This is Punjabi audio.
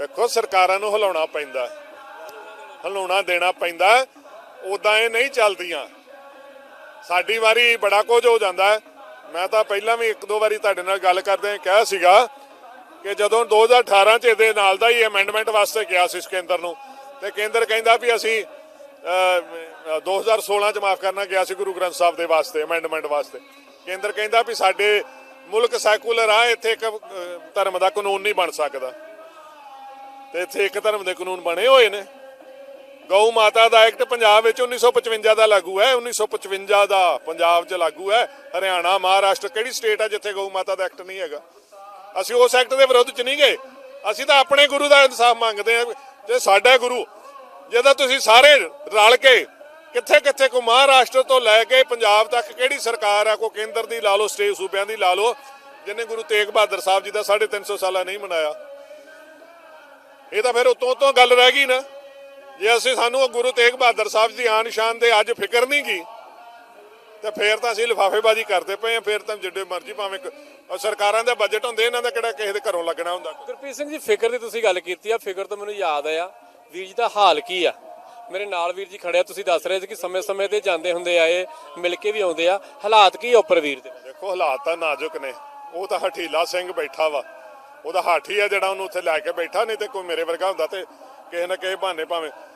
ਵੇਖੋ ਸਰਕਾਰਾਂ ਨੂੰ ਹਿਲਾਉਣਾ ਪੈਂਦਾ। ਹਿਲਾਉਣਾ ਦੇਣਾ ਪੈਂਦਾ। ਉਦਾਂ ਇਹ ਨਹੀਂ ਚੱਲਦੀਆਂ। ਸਾਡੀ ਵਾਰੀ ਬੜਾ ਕੁਝ ਹੋ ਜਾਂਦਾ। ਮੈਂ ਤਾਂ ਪਹਿਲਾਂ ਵੀ ਇੱਕ ਦੋ ਵਾਰੀ ਤੁਹਾਡੇ ਨਾਲ ਗੱਲ ਕਰਦੇ ਕਿਹਾ ਸੀਗਾ ਕਿ ਜਦੋਂ 2018 ਚ ਇਹਦੇ ਨਾਲ ਦਾ ਹੀ ਅਮੈਂਡਮੈਂਟ ਵਾਸਤੇ ਗਿਆ ਸੀ ਕੇਂਦਰ ਨੂੰ ਤੇ ਕੇਂਦਰ ਕਹਿੰਦਾ ਵੀ ਅਸੀਂ ਅਹ, 2016 ਚ ਮਾਫ ਕਰਨਾ ਗਿਆ ਸੀ ਗੁਰੂ ਗ੍ਰੰਥ ਸਾਹਿਬ ਦੇ ਵਾਸਤੇ ਅਮੈਂਡਮੈਂਟ ਵਾਸਤੇ। ਕੇਂਦਰ ਕਹਿੰਦਾ ਵੀ ਸਾਡੇ ਮੁਲਕ ਸੈਕੂਲਰ ਆ ਇੱਥੇ ਇੱਕ ਧਰਮ ਦਾ ਕਾਨੂੰਨ ਨਹੀਂ ਬਣ ਸਕਦਾ। ਤੇ ਇੱਥੇ ਇੱਕ ਧਰਮ ਦੇ ਕਾਨੂੰਨ ਬਣੇ ਹੋਏ ਨੇ। ਗਊ ਮਾਤਾ ਦਾ ਐਕਟ ਪੰਜਾਬ ਵਿੱਚ 1955 ਦਾ ਲਾਗੂ ਹੈ। 1955 ਦਾ ਪੰਜਾਬ 'ਚ ਲਾਗੂ ਹੈ। ਹਰਿਆਣਾ, ਮਹਾਰਾਸ਼ਟਰ, ਕਿਹੜੀ ਸਟੇਟ ਹੈ ਜਿੱਥੇ ਗਊ ਮਾਤਾ ਦਾ ਐਕਟ ਨਹੀਂ ਹੈਗਾ? ਅਸੀਂ ਉਸ ਐਕਟ ਦੇ ਵਿਰੁੱਧ 'ਚ ਨਹੀਂ ਗਏ। ਅਸੀਂ ਤਾਂ ਆਪਣੇ ਗੁਰੂ ਦਾ ਇਨਸਾਫ ਮੰਗਦੇ ਹਾਂ। ਜੇ ਸਾਡਾ ਗੁਰੂ ਜਿਹਦਾ ਤੁਸੀਂ ਸਾਰੇ ਰਲ ਕੇ ਕਿੱਥੇ ਕਿੱਥੇ ਕੋ ਮਹਾਰਾਸ਼ਟਰ ਤੋਂ ਲੈ ਕੇ ਪੰਜਾਬ ਤੱਕ ਕਿਹੜੀ ਸਰਕਾਰ ਆ, ਕੋ ਕੇਂਦਰ ਦੀ ਲਾ ਲਓ, ਸਟੇਟ ਸੂਬਿਆਂ ਦੀ ਲਾ ਲਓ ਜਿਹਨੇ ਗੁਰੂ ਤੇਗ ਬਹਾਦਰ ਸਾਹਿਬ ਜੀ ਦਾ 350 ਸਾਲਾ ਨਹੀਂ ਮਨਾਇਆ। ਇਹ ਤਾਂ ਫਿਰ ਉਤੋਂ ਤੋਂ ਗੱਲ ਰਹਿ ਗਈ ਨਾ। ਜੇ ਅਸੀਂ ਸਾਨੂੰ ਉਹ ਗੁਰੂ ਤੇਗ ਬਹਾਦਰ ਸਾਹਿਬ ਦੀ ਆਨ ਸ਼ਾਨ ਦੇ ਅੱਜ ਫਿਕਰ ਨਹੀਂ ਗਈ ਤੇ ਫੇਰ ਤਾਂ ਅਸੀਂ ਲਿਫਾਫੇਬਾਜ਼ੀ ਕਰਦੇ ਪਏ ਆ ਫੇਰ ਤਾਂ ਜਿੱਡੇ ਮਰਜ਼ੀ ਭਾਵੇਂ ਸਰਕਾਰਾਂ ਦੇ ਬਜਟ ਹੁੰਦੇ ਇਹਨਾਂ ਦਾ ਕਿਹੜਾ ਕਿਸੇ ਦੇ ਘਰੋਂ ਲੱਗਣਾ ਹੁੰਦਾ। ਗੁਰਪ੍ਰੀਤ ਸਿੰਘ ਜੀ ਫਿਕਰ ਦੀ ਤੁਸੀਂ ਗੱਲ ਕੀਤੀ ਆ ਫਿਕਰ ਤਾਂ ਮੈਨੂੰ ਯਾਦ ਆਇਆ। ਵੀਰ ਜੀ ਦਾ ਹਾਲ ਕੀ ਆ? ਮੇਰੇ ਨਾਲ ਵੀਰ ਜੀ ਖੜਿਆ ਤੁਸੀਂ ਦੱਸ ਰਹੇ ਸੀ ਕਿ ਸਮੇਂ-ਸਮੇਂ ਤੇ ਜਾਂਦੇ ਹੁੰਦੇ ਆਏ ਮਿਲ ਕੇ ਵੀ ਆਉਂਦੇ ਆ। ਹਾਲਾਤ ਕੀ ਆ ਉੱਪਰ ਵੀਰ ਦੇ? ਦੇਖੋ ਹਾਲਾਤ ਤਾਂ ਨਾਜ਼ੁਕ ਨੇ। ਉਹ ਤਾਂ ਹਠੀਲਾ ਸਿੰਘ ਬੈਠਾ ਵਾ। ਉਹਦਾ ਹਾਠੀ ਆ ਜਿਹੜਾ ਉਹਨੂੰ ਉੱਥੇ ਲੈ ਕੇ ਬੈਠਾ, ਨਹੀਂ ਤੇ ਕੋਈ ਮੇਰੇ ਵਰਗਾ ਹੁੰਦਾ ਤੇ ਕਿਸੇ ਨਾ ਕਿਸੇ ਬਹਾਨੇ ਭਾਵੇਂ।